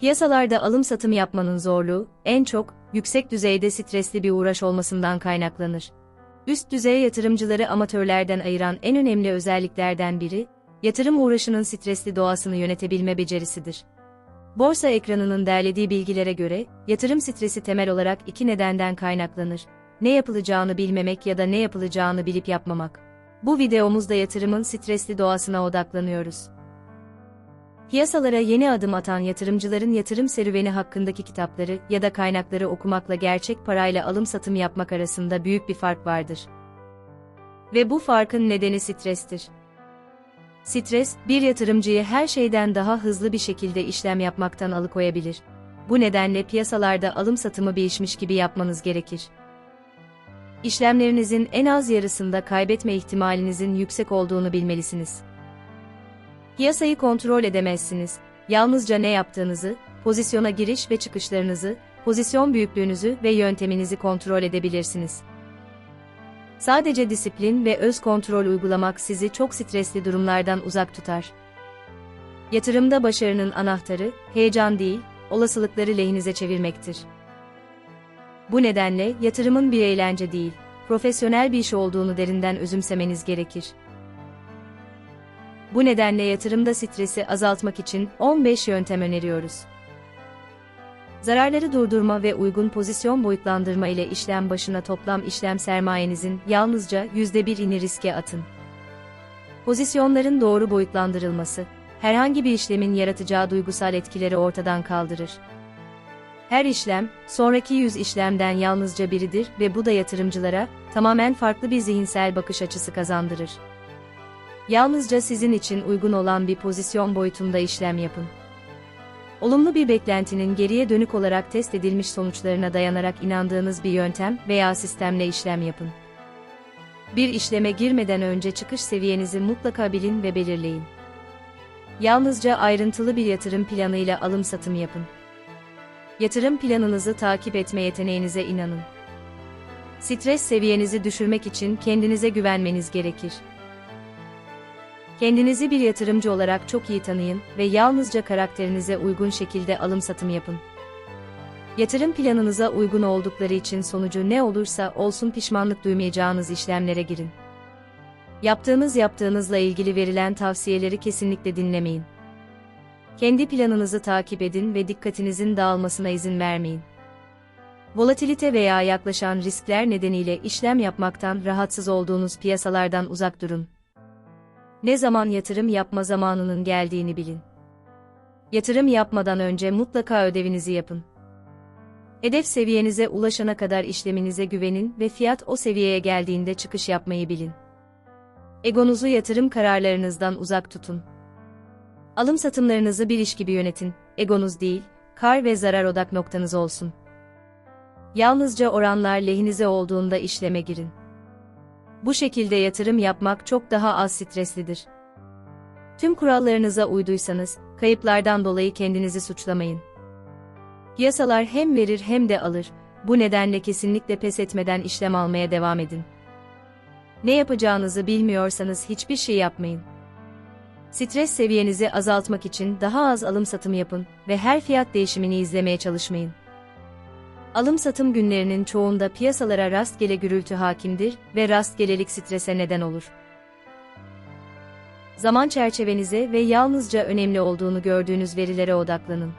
Piyasalarda alım satım yapmanın zorluğu, en çok, yüksek düzeyde stresli bir uğraş olmasından kaynaklanır. Üst düzey yatırımcıları amatörlerden ayıran en önemli özelliklerden biri, yatırım uğraşının stresli doğasını yönetebilme becerisidir. Borsa ekranının derlediği bilgilere göre, yatırım stresi temel olarak iki nedenden kaynaklanır. Ne yapılacağını bilmemek ya da ne yapılacağını bilip yapmamak. Bu videomuzda yatırımın stresli doğasına odaklanıyoruz. Piyasalara yeni adım atan yatırımcıların yatırım serüveni hakkındaki kitapları ya da kaynakları okumakla gerçek parayla alım satım yapmak arasında büyük bir fark vardır. Ve bu farkın nedeni strestir. Stres, bir yatırımcıyı her şeyden daha hızlı bir şekilde işlem yapmaktan alıkoyabilir. Bu nedenle piyasalarda alım satımı bir işmiş gibi yapmanız gerekir. İşlemlerinizin en az yarısında kaybetme ihtimalinizin yüksek olduğunu bilmelisiniz. Piyasayı kontrol edemezsiniz. Yalnızca ne yaptığınızı, pozisyona giriş ve çıkışlarınızı, pozisyon büyüklüğünüzü ve yönteminizi kontrol edebilirsiniz. Sadece disiplin ve öz kontrol uygulamak sizi çok stresli durumlardan uzak tutar. Yatırımda başarının anahtarı, heyecan değil, olasılıkları lehinize çevirmektir. Bu nedenle yatırımın bir eğlence değil, profesyonel bir iş olduğunu derinden özümsemeniz gerekir. Bu nedenle yatırımda stresi azaltmak için 15 yöntem öneriyoruz. Zararları durdurma ve uygun pozisyon boyutlandırma ile işlem başına toplam işlem sermayenizin yalnızca %1'ini riske atın. Pozisyonların doğru boyutlandırılması, herhangi bir işlemin yaratacağı duygusal etkileri ortadan kaldırır. Her işlem, sonraki 100 işlemden yalnızca biridir ve bu da yatırımcılara tamamen farklı bir zihinsel bakış açısı kazandırır. Yalnızca sizin için uygun olan bir pozisyon boyutunda işlem yapın. Olumlu bir beklentinin geriye dönük olarak test edilmiş sonuçlarına dayanarak inandığınız bir yöntem veya sistemle işlem yapın. Bir işleme girmeden önce çıkış seviyenizi mutlaka bilin ve belirleyin. Yalnızca ayrıntılı bir yatırım planıyla alım satım yapın. Yatırım planınızı takip etme yeteneğinize inanın. Stres seviyenizi düşürmek için kendinize güvenmeniz gerekir. Kendinizi bir yatırımcı olarak çok iyi tanıyın ve yalnızca karakterinize uygun şekilde alım satım yapın. Yatırım planınıza uygun oldukları için sonucu ne olursa olsun pişmanlık duymayacağınız işlemlere girin. Yaptığınız yaptığınızla ilgili verilen tavsiyeleri kesinlikle dinlemeyin. Kendi planınızı takip edin ve dikkatinizin dağılmasına izin vermeyin. Volatilite veya yaklaşan riskler nedeniyle işlem yapmaktan rahatsız olduğunuz piyasalardan uzak durun. Ne zaman yatırım yapma zamanının geldiğini bilin. Yatırım yapmadan önce mutlaka ödevinizi yapın. Hedef seviyenize ulaşana kadar işleminize güvenin ve fiyat o seviyeye geldiğinde çıkış yapmayı bilin. Egonuzu yatırım kararlarınızdan uzak tutun. Alım satımlarınızı bir iş gibi yönetin, egonuz değil, kar ve zarar odak noktanız olsun. Yalnızca oranlar lehinize olduğunda işleme girin. Bu şekilde yatırım yapmak çok daha az streslidir. Tüm kurallarınıza uyduysanız, kayıplardan dolayı kendinizi suçlamayın. Piyasalar hem verir hem de alır, bu nedenle kesinlikle pes etmeden işlem almaya devam edin. Ne yapacağınızı bilmiyorsanız hiçbir şey yapmayın. Stres seviyenizi azaltmak için daha az alım satım yapın ve her fiyat değişimini izlemeye çalışmayın. Alım-satım günlerinin çoğunda piyasalara rastgele gürültü hakimdir ve rastgelelik strese neden olur. Zaman çerçevenize ve yalnızca önemli olduğunu gördüğünüz verilere odaklanın.